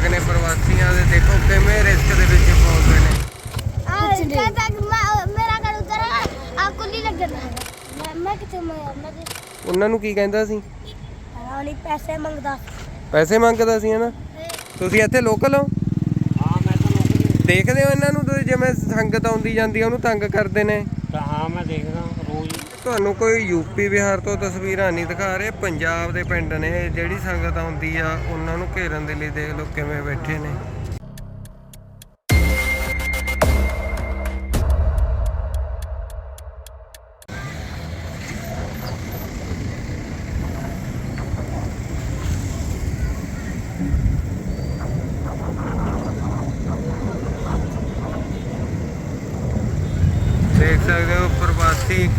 ਜਵਾਕ ਨੇ ਪ੍ਰਵਾਸੀਆਂ ਦੇ ਦੇਖੋ ਕਿਵੇਂ ਰਿਸਕ ਦੇ ਵਿੱਚ ਪਾਉਂਦੇ ਨੇ। ਕੁਛ ਕਹਿੰਦਾ ਕਿ ਮੈਂ ਮੇਰਾ ਘਰ ਉਧਰ ਹੈ ਆ ਕੁੱਲੀ ਲੱਗਣਾ ਹੈ ਮੈਂ ਮੈਂ ਕਿੱਥੇ ਮੈਂ ਮੈਂ ਉਹਨਾਂ ਨੂੰ ਕੀ ਕਹਿੰਦਾ ਸੀ? ਪੈਸੇ ਮੰਗਦਾ। ਪੈਸੇ ਮੰਗਦਾ ਸੀ ਹਨਾ? ਤੁਸੀਂ ਇੱਥੇ ਲੋਕਲ ਹੋ? ਹਾਂ ਮੈਂ ਤਾਂ ਨੌਕਰੀ ਦੇਖਦੇ ਹੋ ਇਹਨਾਂ ਨੂੰ ਤੁਸੀਂ ਜਿਵੇਂ ਸੰਗਤ ਆਉਂਦੀ ਜਾਂਦੀ ਆ ਉਹਨੂੰ ਤੰਗ ਕਰਦੇ ਨੇ। ਤਾਂ ਹਾਂ ਮੈਂ ਦੇਖਦਾ ਰੋਜ਼ ਤੁਹਾਨੂੰ ਕੋਈ ਯੂਪੀ ਬਿਹਾਰ ਤੋਂ ਤਸਵੀਰਾਂ ਨਹੀਂ ਦਿਖਾ ਰਹੇ, ਪੰਜਾਬ ਦੇ ਪਿੰਡ ਨੇ। ਜਿਹੜੀ ਸੰਗਤ ਆਉਂਦੀ ਆ, ਉਹਨਾਂ ਨੂੰ ਘੇਰਨ ਦੇ ਲਈ ਦੇਖ ਲਓ ਕਿਵੇਂ ਬੈਠੇ ਨੇ।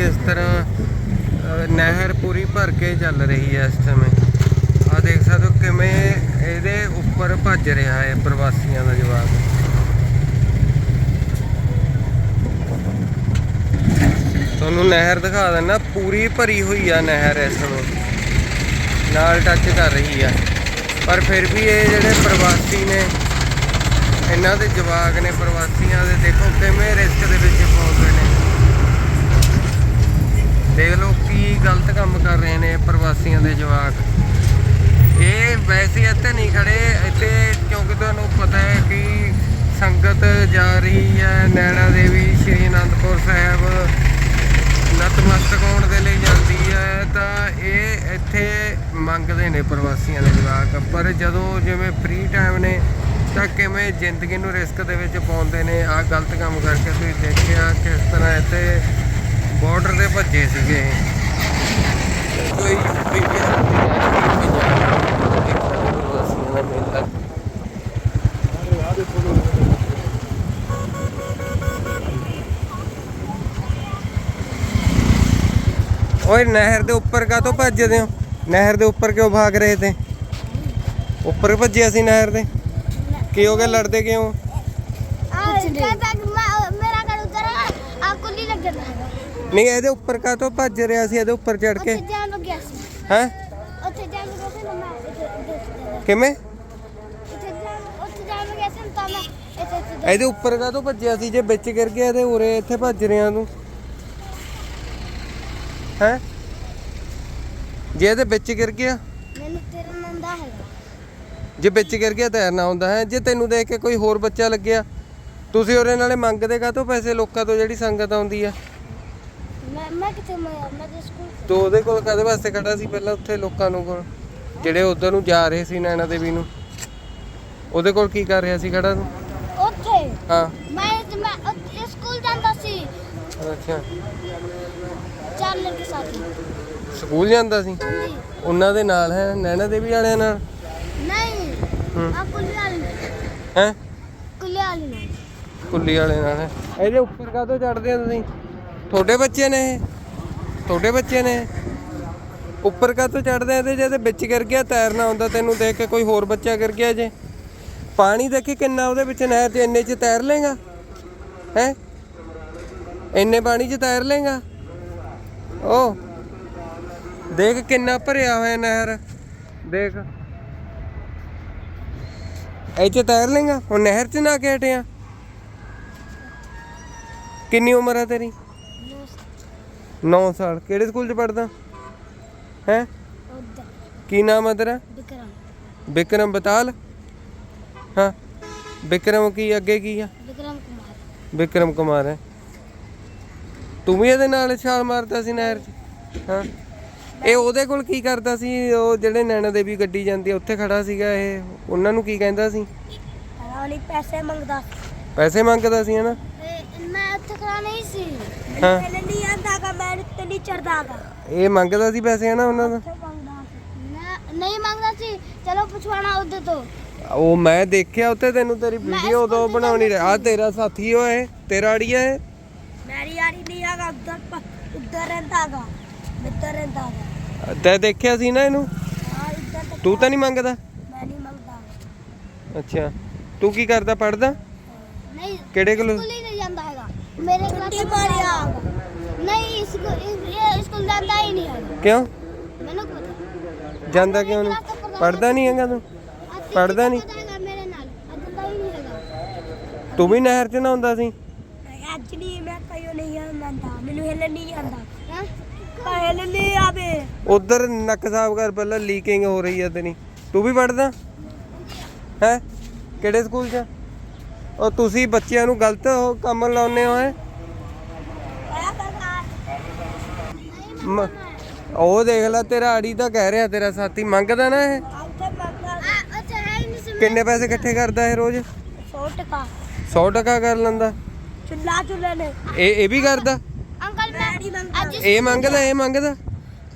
ਕਿਸ ਤਰ੍ਹਾਂ ਨਹਿਰ ਪੂਰੀ ਭਰ ਕੇ ਚੱਲ ਰਹੀ ਹੈ ਇਸ ਸਮੇਂ। ਆ ਦੇਖ ਸਕਦੇ ਹੋ ਕਿਵੇਂ ਇਹਦੇ ਉੱਪਰ ਭੱਜ ਰਿਹਾ ਹੈ ਪ੍ਰਵਾਸੀਆਂ ਦਾ ਜਵਾਬ। ਤੁਹਾਨੂੰ ਨਹਿਰ ਦਿਖਾ ਦਿੰਦਾ, ਪੂਰੀ ਭਰੀ ਹੋਈ ਆ ਨਹਿਰ ਇਸ ਸਮੇਂ। ਨਾਲ ਟੱਚ ਕਰ ਰਹੀ ਆ। ਪਰ ਫਿਰ ਵੀ ਇਹ ਜਿਹੜੇ ਪ੍ਰਵਾਸੀ ਨੇ, ਇਹਨਾਂ ਦੇ ਜਵਾਕ ਨੇ, ਪ੍ਰਵਾਸੀਆਂ ਦੇ, ਦੇਖੋ ਕਿਵੇਂ ਰਿਸਕ ਦੇ ਵਿੱਚ ਪਾਉਂਦੇ ਨੇ। ਪ੍ਰਵਾਸੀਆਂ ਦੇ ਜਵਾਕ। ਇਹ ਵੈਸੇ ਇੱਥੇ ਨਹੀਂ ਖੜੇ, ਇੱਥੇ ਕਿਉਂਕਿ ਤੁਹਾਨੂੰ ਪਤਾ ਹੈ ਕਿ ਸੰਗਤ ਜਾ ਰਹੀ ਹੈ ਨੈਣਾ ਦੇਵੀ, ਸ਼੍ਰੀ ਅਨੰਦਪੁਰ ਸਾਹਿਬ। ਨਤਮਸਤਕ ਹੋਣ ਦੇ ਲਈ ਜਾਂਦੀ ਹੈ? ਤਾਂ ਇਹ ਇੱਥੇ ਮੰਗਦੇ ਨੇ ਪ੍ਰਵਾਸੀਆਂ ਦੇ ਜਵਾਕ। ਪਰ ਜਦੋਂ ਜਿਵੇਂ ਫ੍ਰੀ ਟਾਈਮ ਨੇ, ਤਾਂ ਕਿਵੇਂ ਜ਼ਿੰਦਗੀ ਨੂੰ ਰਿਸਕ ਦੇ ਵਿੱਚ ਪਾਉਂਦੇ ਨੇ? ਆਹ ਗਲਤ ਕੰਮ ਕਰਕੇ ਤੁਸੀਂ ਦੇਖਿਆ ਕਿਸ ਤਰ੍ਹਾਂ ਇੱਥੇ ਬਾਰਡਰ ਤੇ ਭੱਜੇ ਸੀਗੇ। ਕੋਈ ਓਏ ਨਹਿਰ ਦੇ ਉੱਪਰ ਕਾ ਤੋਂ ਭੱਜਦੇ ਹੋ? ਨਹਿਰ ਦੇ ਉੱਪਰ ਕਿਉਂ ਭਾਗ ਰਹੇ ਤੇ? ਉੱਪਰ ਭੱਜਿਆ ਸੀ ਨਹਿਰ ਦੇ ਕੀ ਹੋ ਗਿਆ ਲੜਦੇ ਕਿਉਂ ਨਹੀਂ ਇਹਦੇ ਉੱਪਰ ਕਾ ਤੋਂ ਭੱਜ ਰਿਹਾ ਸੀ? ਇਹਦੇ ਉੱਪਰ ਚੜ ਕੇ? ਹੈ? ਉੱਥੇ ਜਾਣ ਨੂੰ ਮੈਂ ਇੱਥੇ ਕਿਵੇਂ? ਇੱਥੇ ਜਾਣ ਉੱਥੇ ਜਾਣ ਨੂੰ ਨਾ ਤਾਂ ਮੈਂ ਇੱਥੇ ਇੱਥੇ ਇਹਦੇ ਉੱਪਰ ਕਾ ਤੋਂ ਭੱਜਿਆ ਸੀ? ਜੇ ਵਿੱਚ ਗਿਰ ਗਿਆ ਇਹਦੇ ਉਰੇ ਇੱਥੇ ਭੱਜ ਰਿਹਾ ਤੂੰ ਹੈ? ਜੇ ਇਹਦੇ ਵਿੱਚ ਗਿਰ ਗਿਆ? ਮੈਨੂੰ ਤੇਰਾ ਨੰਦਾ ਹੈਗਾ। ਜੇ ਵਿੱਚ ਗਿਰ ਗਿਆ ਤੈਰਨਾ ਹੁੰਦਾ ਹੈ। ਜੇ ਤੈਨੂੰ ਦੇਖ ਕੇ ਕੋਈ ਹੋਰ ਬੱਚਾ ਲੱਗਿਆ ਤੁਸੀਂ ਉਹਦੇ ਨਾਲੇ ਮੰਗਦੇ ਕਾਹਤੋਂ ਪੈਸੇ? ਲੋਕਾਂ ਤੋਂ ਜਿਹੜੀ ਸੰਗਤ ਆਉਂਦੀ ਆ। ਮੈਂ ਮੈਂ ਕਿੱਥੇ ਮੈਂ ਮੈਂ ਤਾਂ ਸਕੂਲ ਤੂੰ ਉਹਦੇ ਕੋਲ ਕਦੇ ਵਾਸਤੇ ਖੜਾ ਸੀ ਪਹਿਲਾਂ ਉੱਥੇ ਲੋਕਾਂ ਨੂੰ ਕੋਲ? ਜਿਹੜੇ ਉਧਰ ਨੂੰ ਜਾ ਰਹੇ ਸੀ ਨੈਣਾ ਦੇਵੀ ਨੂੰ। ਉਹਦੇ ਕੋਲ ਕੀ ਕਰ ਰਿਹਾ ਸੀ ਖੜਾ ਤੂੰ? ਉੱਥੇ? ਹਾਂ। ਮੈਂ ਮੈਂ ਉੱਥੇ ਸਕੂਲ ਜਾਂਦਾ ਸੀ। ਅੱਛਾ। ਚਾਰ ਲੜਕੇ ਸਾਥੀ। ਸਕੂਲ ਜਾਂਦਾ ਸੀ? ਹਾਂਜੀ। ਉਹਨਾਂ ਦੇ ਨਾਲ ਹੈ ਨੈਣਾ ਦੇਵੀ ਵਾਲਿਆਂ ਨਾਲ? ਨਹੀਂ ਹੂੰ। ਆ ਕੁੱਲੀ ਵਾਲੀ ਹੈ? ਕੁੱਲੀ ਵਾਲੀ ਨਾਲ। ਕੁੱਲੀ ਵਾਲੇ ਨਾਲ ਹੈ। ਇਹਦੇ ਉੱਪਰ ਕਾਹਤੋਂ ਚੜਦੇ ਆ ਤੁਸੀਂ? ਤੁਹਾਡੇ ਬੱਚੇ ਨੇ ਇਹ? ਤੁਹਾਡੇ ਬੱਚੇ ਨੇ ਉੱਪਰ ਕਾ ਤੋਂ ਚੜਦੇ ਇਹਦੇ? ਜੇ ਇਹਦੇ ਵਿੱਚ ਗਿਰ ਗਿਆ, ਤੈਰਨਾ ਹੁੰਦਾ ਤੈਨੂੰ ਦੇਖ ਕੇ ਕੋਈ ਹੋਰ ਬੱਚਾ ਗਿਰ ਗਿਆ ਜੇ। ਪਾਣੀ ਦੇਖੇ ਕਿੰਨਾ ਉਹਦੇ ਵਿੱਚ ਨਹਿਰ ਤੇ ਇੰਨੇ 'ਚ ਤੈਰ ਲੇਗਾ ਹੈ? ਇੰਨੇ ਪਾਣੀ 'ਚ ਤੈਰ ਲੇਗਾ ਓ, ਦੇਖ ਕਿੰਨਾ ਭਰਿਆ ਹੋਇਆ ਨਹਿਰ। ਦੇਖ। ਇਹ 'ਚ ਤੈਰ ਲੇਗਾ ਹੁਣ ਨਹਿਰ 'ਚ ਨਾ ਕੇ ਹਟਿਆ ਕਿੰਨੀ ਉਮਰ ਆ ਤੇਰੀ? 9 ਸਾਲ। ਕਿਹੜੇ ਸਕੂਲ 'ਚ ਪੜਦਾ ਹੈ? ਉੱਧਰ ਕੀ ਨਾਮ ਹੈ ਤੇਰਾ? ਵਿਕਰਮ। ਵਿਕਰਮ ਬਤਾਲ? ਹਾਂ। ਵਿਕਰਮ ਕੀ ਅੱਗੇ ਕੀ ਆ? ਵਿਕਰਮ ਕੁਮਾਰ। ਵਿਕਰਮ ਕੁਮਾਰ ਹੈ। ਤੂੰ ਵੀ ਇਹਦੇ ਨਾਲ ਛਾਲ ਮਾਰਦਾ ਸੀ ਨਹਿਰ 'ਚ? ਹਾਂ। ਇਹ ਉਹਦੇ ਕੋਲ ਕੀ ਕਰਦਾ ਸੀ? ਉਹ ਜਿਹੜੇ ਨੈਣਾ ਦੇਵੀ ਗੱਡੀ ਜਾਂਦੀ ਉੱਥੇ ਖੜਾ ਸੀਗਾ ਇਹ। ਉਹਨਾਂ ਨੂੰ ਕੀ ਕਹਿੰਦਾ ਸੀ? ਪੈਸੇ ਮੰਗਦਾ। ਪੈਸੇ ਮੰਗਦਾ ਸੀ ਹਨਾ? ਮੈਂ ਉੱਥੇ ਖੜਾ ਨਹੀਂ ਸੀ। ਹਾਂ। ਮੈਨੂੰ ਨਹੀਂ ਆਂਦਾਗਾ ਮੈਂ ਉੱਤੇ ਨਹੀਂ ਚੜਦਾਗਾ ਇਹ ਮੰਗਦਾ ਸੀ ਪੈਸੇ ਹਨਾ ਉਹਨਾਂ ਦਾ? ਨਹੀਂ ਮੰਗਦਾ ਸੀ। ਚਲੋ ਪੁੱਛਵਾਣਾ ਉਹਦੇ ਤੋਂ। ਉਹ ਮੈਂ ਦੇਖਿਆ ਉੱਥੇ ਤੈਨੂੰ ਤੇਰੀ ਵੀਡੀਓ ਉਦੋਂ ਬਣਾਉਣੀ ਰਿਹਾ ਆ ਤੇਰਾ ਸਾਥੀ ਹੋਏ ਤੇਰਾ ਅੜੀਆ ਹੈ। ਮੇਰੀ ਯਾਰੀ ਨਹੀਂ ਆਗਾ ਉੱਧਰ ਪ- ਉੱਧਰ ਰਹਿੰਦਾਗਾ ਮਿੱਤਰ ਰਹਿੰਦਾਗਾ ਤੈਂ ਦੇਖਿਆ ਸੀ ਨਾ ਇਹਨੂੰ? ਹਾਂ ਇੱਧਰ ਤੱਕ ਤੂੰ ਤਾਂ ਨਹੀਂ ਮੰਗਦਾ? ਮੈਂ ਨਹੀਂ ਮੰਗਦਾ। ਅੱਛਾ। ਤੂੰ ਕੀ ਕਰਦਾ ਪੜਦਾ ਨਹੀਂ ਕਿਹੜੇ ਕੋਲ ਸਕੂਲ ਹੀ ਜਾਂਦਾ ਮੇਰੇ ਮਾਰਿਆ ਨਹੀਂ ਜਾਂਦਾ ਹੀ ਨਹੀਂ ਹੈਗਾ। ਕਿਉਂ? ਮੈਨੂੰ ਕੀ ਪਤਾ। ਜਾਂਦਾ ਕਿਉਂ ਨਹੀਂ? ਪੜਦਾ ਨਹੀਂ ਹੈਗਾ ਤੂੰ? ਪੜ੍ਹਦਾ ਨਹੀਂ? ਹੈਗਾ ਮੇਰੇ ਨਾਲ? ਤੂੰ ਵੀ ਨਹਿਰ 'ਚ ਨਹਾਉਂਦਾ ਸੀ। ਅੱਜ ਨਹੀਂ ਮੈਂ ਕਈਓ ਨਹੀਂ ਆਉਂਦਾ। ਮੈਨੂੰ ਹਿੱਲਣ ਨਹੀਂ ਆਉਂਦਾ। ਹਾਂ? ਹਿੱਲਣ ਨਹੀਂ ਆਵੇ। ਉਧਰ ਨੱਕ ਸਾਫ਼ ਕਰ ਪਹਿਲਾਂ ਲੀਕਿੰਗ ਹੋ ਰਹੀ ਹੈ ਤੇਰੀ। ਤੂੰ ਵੀ ਪੜਦਾ ਹੈ? ਕਿਹੜੇ ਸਕੂਲ 'ਚ? ਉਹ ਤੁਸੀਂ ਬੱਚਿਆਂ ਨੂੰ ਗਲਤ ਉਹ ਕੰਮ ਲਾਉਨੇ ਹੋ ਹੈ? ਮ- ਉਹ ਦੇਖ ਲੈ ਤੇਰਾ ਆੜੀ ਤਾਂ ਕਹਿ ਰਿਹਾ ਤੇਰਾ ਸਾਥੀ ਮੰਗਦਾ ਨਾ ਇਹ। ਕਿੰਨੇ ਪੈਸੇ ਇਕੱਠੇ ਕਰਦਾ ਇਹ ਰੋਜ਼? 100 ਟਕਾ 100 ਟਕਾ ਕਰ ਲੈਂਦਾ। ਚੁੱਲਾ ਚੁੱਲੇ ਨੇ ਇਹ ਇਹ ਵੀ ਕਰਦਾ? ਅੰਕਲ ਮੈਂ ਅੱਜ ਇਹ ਮੰਗਦਾ ਇਹ ਮੰਗਦਾ?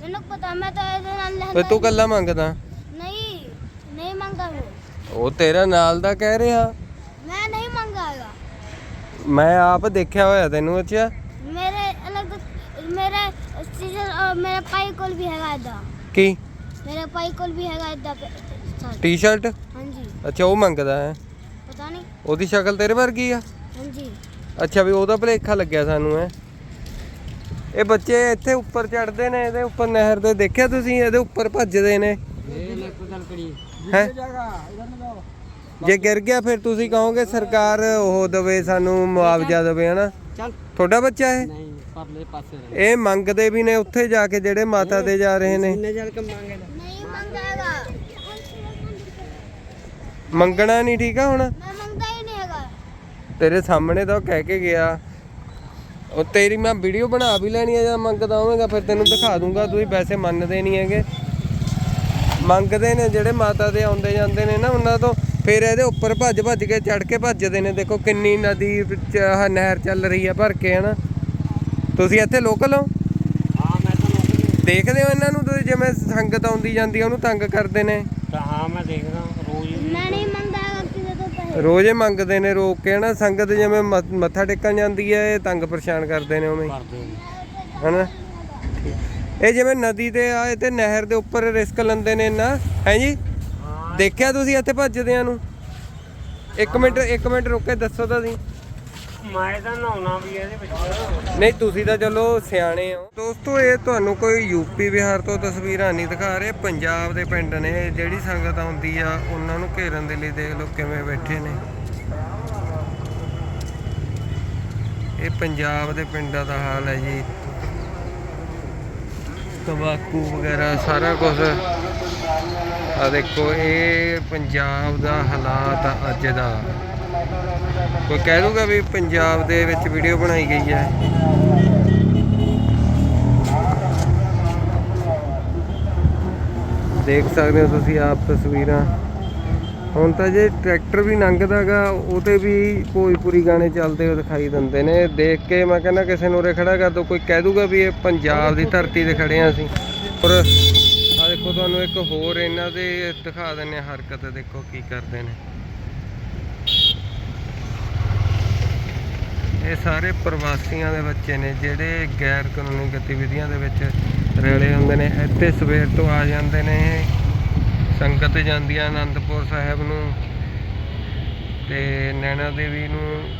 ਮੈਨੂੰ ਪਤਾ ਮੈਂ ਤਾਂ ਇਹਦੇ ਨਾਲ ਤੇ ਲੈਂਦਾ ਤੂੰ ਕੱਲਾ ਮੰਗਦਾ? ਨਹੀਂ ਨਹੀਂ ਮੰਗਾ ਉਹ ਉਹ ਤੇਰਾ ਨਾਲ ਦਾ ਕਹਿ ਰਿਹਾ। ਮੈਂ ਆਪ ਦੇਖਿਆ ਹੋਇਆ ਤੈਨੂੰ ਅੱਛਾ ਮੇਰੇ ਅਲੱਗ ਮੇਰੇ ਸੀਜ਼ਨ ਮੇਰੇ ਪਾਈ ਕੋਲ ਵੀ ਹੈਗਾ ਇਦਾਂ ਕੀ? ਮੇਰੇ ਪਾਈ ਕੋਲ ਵੀ ਹੈਗਾ ਇਦਾਂ ਸਰ ਟੀ-ਸ਼ਰਟ ਹਾਂਜੀ। ਅੱਛਾ ਉਹ ਮੰਗਦਾ ਹੈ। ਪਤਾ ਨਹੀਂ। ਉਹਦੀ ਸ਼ਕਲ ਤੇਰੇ ਵਰਗੀ ਆ? ਹਾਂਜੀ। ਅੱਛਾ ਵੀ ਉਹਦਾ ਭਲੇਖਾ ਲੱਗਿਆ ਸਾਨੂੰ ਹੈ। ਇਹ ਬੱਚੇ ਇੱਥੇ ਉੱਪਰ ਚੜਦੇ ਨੇ ਇਹਦੇ ਉੱਪਰ ਨਹਿਰ ਦੇ ਦੇਖਿਆ ਤੁਸੀਂ? ਇਹਦੇ ਉੱਪਰ ਭੱਜਦੇ ਨੇ। ਇਹ ਲੈ ਕੁਦਲ ਕਰੀ ਹੈ? ਜਗ੍ਹਾ ਇਧਰ ਨੂੰ ਜਾਓ। ਜੇ ਗਿਰ ਗਿਆ ਫਿਰ ਤੁਸੀਂ ਕਹੋਗੇ ਸਰਕਾਰ ਉਹ ਦਵੇ ਸਾਨੂੰ ਮੁਆਵਜ਼ਾ ਦਵੇ ਹਨਾ? ਚੱਲ। ਤੁਹਾਡਾ ਬੱਚਾ ਹੈ ਨਹੀਂ ਪਰਲੇ ਪਾਸੇ ਰਹਿ। ਇਹ ਮੰਗਦੇ ਵੀ ਨੇ ਉੱਥੇ ਜਾ ਕੇ ਜਿਹੜੇ ਮਾਤਾ ਦੇ ਜਾ ਰਹੇ ਨੇ। ਇੰਨੇ ਜਲ ਕੇ ਮੰਗੇ ਨਹੀਂ ਮੰਗਾਗਾ। ਮੰਗਣਾ ਨਹੀਂ ਠੀਕ ਆ ਹੁਣ? ਮੈਂ ਮੰਗਦਾ ਹੀ ਨਹੀਂ ਹੈਗਾ। ਤੇਰੇ ਸਾਹਮਣੇ ਤਾਂ ਉਹ ਕਹਿ ਕੇ ਗਿਆ। ਉਹ ਤੇਰੀ ਮੈਂ ਵੀਡੀਓ ਬਣਾ ਵੀ ਲੈਣੀ ਆ ਜਾਂ ਮੰਗਦਾ ਹੋਵੇਗਾ ਫਿਰ ਤੈਨੂੰ ਦਿਖਾ ਦੂੰਗਾ ਤੁਸੀਂ ਪੈਸੇ ਮੰਨਦੇ ਨਹੀਂ ਹੈਗੇ। ਮੰਗਦੇ ਨੇ ਜਿਹੜੇ ਮਾਤਾ ਦੇ ਆਉਂਦੇ ਜਾਂਦੇ ਨੇ ਨਾ ਉਹਨਾਂ ਤੋਂ ਫਿਰ ਇਹਦੇ ਉੱਪਰ ਭੱਜ ਭੱਜ ਕੇ ਚੜ ਕੇ ਭੱਜਦੇ ਨੇ। ਦੇਖੋ ਕਿੰਨੀ ਨਦੀ ਵਿੱਚ ਆਹ ਨਹਿਰ ਚੱਲ ਰਹੀ ਆ ਭਰ ਕੇ ਹਨਾ? ਤੁਸੀਂ ਇੱਥੇ ਲੋਕਲ ਹੋ? ਹਾਂ ਮੈਂ ਤਾਂ ਨਹੀਂ ਦੇਖਦੇ ਹੋ ਇਹਨਾਂ ਨੂੰ ਤੁਸੀਂ ਜਿਵੇਂ ਸੰਗਤ ਆਉਂਦੀ ਜਾਂਦੀ ਆ ਉਹਨੂੰ ਤੰਗ ਕਰਦੇ ਨੇ? ਤਾਂ ਹਾਂ ਮੈਂ ਦੇਖਦਾ ਰੋਜ਼ ਹੀ। ਮੈਂ ਨਹੀਂ ਮੰਗਦਾ ਕਿਸੇ ਤੋਂ ਪੈਸੇ। ਰੋਜ਼ ਹੀ ਮੰਗਦੇ ਨੇ ਰੋਕ ਕੇ ਨਾ ਸੰਗਤ ਜਿਵੇਂ ਮੱਥਾ ਟੇਕਣ ਜਾਂਦੀ ਹੈ ਇਹ ਤੰਗ ਪਰੇਸ਼ਾਨ ਕਰਦੇ ਨੇ ਉਵੇਂ ਨੇ। ਹਨਾ? ਇਹ ਜਿਵੇਂ ਨਦੀ ਤੇ ਆਏ ਤੇ ਨਹਿਰ ਦੇ ਉੱਪਰ ਰਿਸਕ ਲੈਂਦੇ ਨੇ ਨਾ ਹੈ ਜੀ? ਦੇਖਿਆ ਤੁਸੀਂ ਇੱਥੇ ਭੱਜਦਿਆਂ ਨੂੰ? ਇੱਕ ਮਿੰਟ ਇੱਕ ਮਿੰਟ ਰੁਕ ਕੇ ਦੱਸੋ ਤਾਂ ਸੀ ਮੈਂ ਤਾਂ ਨਹਾਉਣਾ ਵੀ ਇਹਦੇ ਵਿੱਚ। ਨਹੀਂ ਤੁਸੀਂ ਤਾਂ ਚਲੋ ਸਿਆਣੇ ਹੋ। ਦੋਸਤੋ ਇਹ ਤੁਹਾਨੂੰ ਕੋਈ ਯੂਪੀ ਬਿਹਾਰ ਤੋਂ ਤਸਵੀਰਾਂ ਨਹੀਂ ਦਿਖਾ ਰਹੇ। ਪੰਜਾਬ ਦੇ ਪਿੰਡ ਨੇ ਜਿਹੜੀ ਸੰਗਤ ਆਉਂਦੀ ਆ ਉਹਨਾਂ ਨੂੰ ਘੇਰਨ ਦੇ ਲਈ ਦੇਖ ਲਓ ਕਿਵੇਂ ਬੈਠੇ ਨੇ। ਇਹ ਪੰਜਾਬ ਦੇ ਪਿੰਡਾਂ ਦਾ ਹਾਲ ਹੈ ਜੀ। ਤੰਬਾਕੂ ਵਗੈਰਾ, ਸਾਰਾ ਕੁਝ ਆ ਦੇਖੋ, ਇਹ ਪੰਜਾਬ ਦਾ ਹਾਲਾਤ ਆ ਅੱਜ ਦਾ। ਕੋਈ ਕਹਿ ਦੂਗਾ ਵੀ ਪੰਜਾਬ ਦੇ ਵਿੱਚ ਵੀਡੀਓ ਬਣਾਈ ਗਈ ਹੈ? ਦੇਖ ਸਕਦੇ ਹੋ ਤੁਸੀਂ ਆਪ ਤਸਵੀਰਾਂ। ਹੁਣ ਤਾਂ ਜੇ ਟਰੈਕਟਰ ਵੀ ਲੰਘਦਾਗਾ ਉਹਤੇ ਵੀ ਭੋਜਪੁਰੀ ਗਾਣੇ ਚੱਲਦੇ ਹੋਏ ਦਿਖਾਈ ਦਿੰਦੇ ਨੇ। ਦੇਖ ਕੇ ਮੈਂ ਕਹਿੰਦਾ ਕਿਸੇ ਨੂੰ ਉਰੇ ਖੜਾ ਕਰ ਦੋ, ਕੋਈ ਕਹਿ ਦੂਗਾ ਵੀ ਇਹ ਪੰਜਾਬ ਦੀ ਧਰਤੀ ਤੇ ਖੜੇ ਆ ਅਸੀਂ। ਪਰ ਆ ਦੇਖੋ ਤੁਹਾਨੂੰ ਇੱਕ ਹੋਰ ਇਹਨਾਂ ਦੇ ਦਿਖਾ ਦਿੰਨੇ ਆ ਹਰਕਤ, ਦੇਖੋ ਕੀ ਕਰਦੇ ਨੇ। ਇਹ ਸਾਰੇ ਪ੍ਰਵਾਸੀਆਂ ਦੇ ਬੱਚੇ ਨੇ, ਜਿਹੜੇ ਗੈਰ ਕਾਨੂੰਨੀ ਗਤੀਵਿਧੀਆਂ ਦੇ ਵਿੱਚ ਰਲੇ ਹੁੰਦੇ ਨੇ। ਇੱਥੇ ਸਵੇਰ ਤੋਂ ਆ ਜਾਂਦੇ ਨੇ। ਸੰਗਤ ਜਾਂਦੀ ਆ ਅਨੰਦਪੁਰ ਸਾਹਿਬ ਨੂੰ ਤੇ ਨੈਣਾ ਦੇਵੀ ਨੂੰ,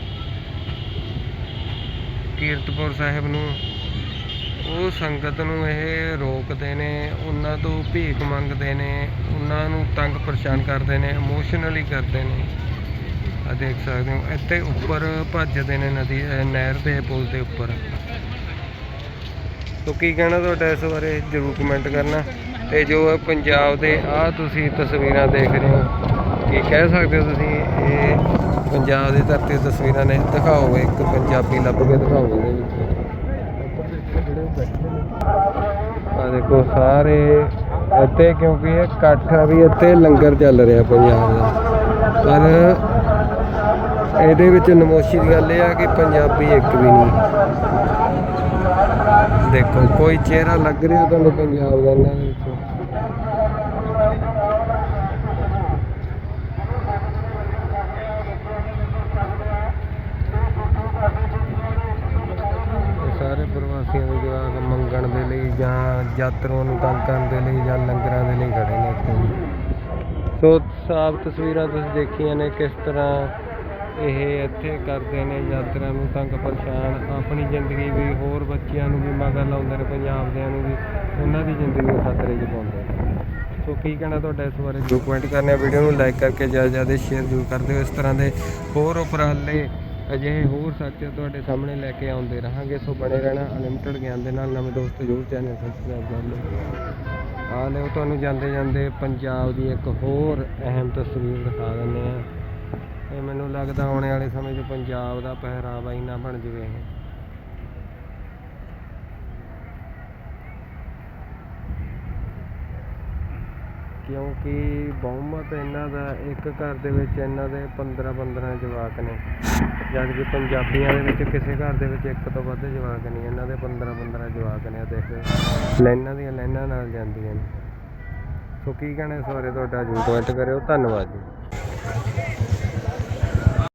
ਕੀਰਤਪੁਰ ਸਾਹਿਬ ਨੂੰ। ਉਹ ਸੰਗਤ ਨੂੰ ਇਹ ਰੋਕਦੇ ਨੇ, ਉਹਨਾਂ ਤੋਂ ਭੀਖ ਮੰਗਦੇ ਨੇ, ਉਹਨਾਂ ਨੂੰ ਤੰਗ ਪਰੇਸ਼ਾਨ ਕਰਦੇ ਨੇ ਇਮੋਸ਼ਨਲੀ ਕਰਦੇ ਨੇ। ਆ ਦੇਖ ਸਕਦੇ ਹੋ, ਇੱਥੇ ਉੱਪਰ ਭੱਜਦੇ ਨੇ ਨਦੀ ਨਹਿਰ ਦੇ ਪੁਲ ਦੇ ਉੱਪਰ। ਤੋ ਕੀ ਕਹਿਣਾ ਤੁਹਾਡਾ ਇਸ ਬਾਰੇ? ਜਰੂਰ ਕਮੈਂਟ ਕਰਨਾ। ਤੇ ਜੋ ਇਹ ਪੰਜਾਬ ਦੇ ਆ ਤੁਸੀਂ ਤਸਵੀਰਾਂ ਦੇਖ ਰਹੇ ਹੋ। ਕੀ ਕਹਿ ਸਕਦੇ ਹੋ ਤੁਸੀਂ? ਇਹ ਪੰਜਾਬ ਦੀ ਧਰਤੀ ਤਸਵੀਰਾਂ ਨੇ। ਦਿਖਾਓ ਇੱਕ ਪੰਜਾਬੀ ਲੱਭ ਕੇ ਦਿਖਾਓ ਇਹਦੇ ਵਿੱਚ। ਆ ਦੇਖੋ ਸਾਰੇ ਇੱਥੇ, ਕਿਉਂਕਿ ਇਹ ਇਕੱਠ ਆ ਵੀ ਇੱਥੇ ਲੰਗਰ ਚੱਲ ਰਿਹਾ ਪੰਜਾਬ ਦਾ। ਪਰ ਇਹਦੇ ਵਿੱਚ ਨਮੋਸ਼ੀ ਦੀ ਗੱਲ ਇਹ ਆ ਕਿ ਪੰਜਾਬੀ ਇੱਕ ਵੀ ਨਹੀਂ। ਦੇਖੋ, ਕੋਈ ਚਿਹਰਾ ਲੱਗ ਰਿਹਾ ਤੁਹਾਨੂੰ ਪੰਜਾਬ ਦਾ ਇਹਨਾਂ ਦੇ ਵਿੱਚੋਂ ਇਹ ਸਾਰੇ ਪ੍ਰਵਾਸੀਆਂ ਦੇ ਜਵਾਕ ਮੰਗਣ ਦੇ ਲਈ ਜਾਂ ਯਾਤਰੂਆਂ ਨੂੰ ਤੰਗ ਕਰਨ ਦੇ ਲਈ ਜਾਂ ਲੰਗਰਾਂ ਦੇ ਲਈ ਖੜੇ ਨੇ ਇੱਥੇ ਸੋ ਸਾਫ਼ ਤਸਵੀਰਾਂ ਤੁਸੀਂ ਦੇਖੀਆਂ ਨੇ ਕਿਸ ਤਰ੍ਹਾਂ ਇਹ ਇੱਥੇ ਕਰਦੇ ਨੇ ਯਾਤਰਾ ਨੂੰ ਤੰਗ ਪਰੇਸ਼ਾਨ, ਆਪਣੀ ਜ਼ਿੰਦਗੀ ਵੀ, ਹੋਰ ਬੱਚਿਆਂ ਨੂੰ ਵੀ, ਮਗਰ ਲਾਉਂਦੇ ਨੇ, ਪੰਜਾਬ ਦਿਆਂ ਨੂੰ ਵੀ, ਉਹਨਾਂ ਦੀ ਜ਼ਿੰਦਗੀ ਨੂੰ ਖਤਰੇ 'ਚ ਪਾਉਂਦੇ ਨੇ। ਸੋ ਕੀ ਕਹਿਣਾ ਤੁਹਾਡਾ ਇਸ ਬਾਰੇ? ਜੋ ਕਮੈਂਟ ਕਰਨੇ ਆ, ਵੀਡੀਓ ਨੂੰ ਲਾਈਕ ਕਰਕੇ ਜ਼ਿਆਦਾ ਜ਼ਿਆਦਾ ਸ਼ੇਅਰ ਜ਼ਰੂਰ ਕਰ ਦਿਓ। ਇਸ ਤਰ੍ਹਾਂ ਦੇ ਹੋਰ ਉਪਰਾਲੇ ਅਜਿਹੇ ਹੋਰ ਸੱਚ ਤੁਹਾਡੇ ਸਾਹਮਣੇ ਲੈ ਕੇ ਆਉਂਦੇ ਰਹਾਂਗੇ, ਸੋ ਬਣੇ ਰਹਿਣਾ ਅਨਲਿਮਟਿਡ ਗਿਆਨ ਦੇ ਨਾਲ, ਨਵੇਂ ਦੋਸਤ ਜ਼ਰੂਰ ਚੈਨਲ ਸਬਸਕ੍ਰਾਈਬ ਕਰ ਲਓ। ਆ ਲਿਓ, ਤੁਹਾਨੂੰ ਜਾਂਦੇ ਜਾਂਦੇ ਪੰਜਾਬ ਦੀ ਇੱਕ ਹੋਰ ਅਹਿਮ ਤਸਵੀਰ ਦਿਖਾ ਦਿੰਦੇ ਆ ਇਹ ਮੈਨੂੰ ਲੱਗਦਾ ਆਉਣ ਵਾਲੇ ਸਮੇਂ 'ਚ ਪੰਜਾਬ ਦਾ ਪਹਿਰਾਵਾ ਹੀ ਨਾ ਬਣ ਜਵੇ ਇਹ। ਕਿਉਂਕਿ ਬਹੁਮਤ ਇਹਨਾਂ ਦਾ, ਇੱਕ ਘਰ ਦੇ ਵਿੱਚ ਇਹਨਾਂ ਦੇ 15 15 ਜਵਾਕ ਨੇ। ਜਦ ਕਿ ਪੰਜਾਬੀਆਂ ਦੇ ਵਿੱਚ ਕਿਸੇ ਘਰ ਦੇ ਵਿੱਚ ਇੱਕ ਤੋਂ ਵੱਧ ਜਵਾਕ ਨਹੀਂ, ਇਹਨਾਂ ਦੇ 15 15 ਜਵਾਕ ਨੇ ਦੇਖ। ਲਾਈਨਾਂ ਦੀਆਂ ਲਾਈਨਾਂ ਨਾਲ ਜਾਂਦੀਆਂ ਨੇ। ਸੋ ਕੀ ਕਹਿਣਾ ਇਸ ਬਾਰੇ ਤੁਹਾਡਾ ਜੂ ਕਮੈਂਟ ਕਰਿਓ, ਧੰਨਵਾਦ ਜੀ।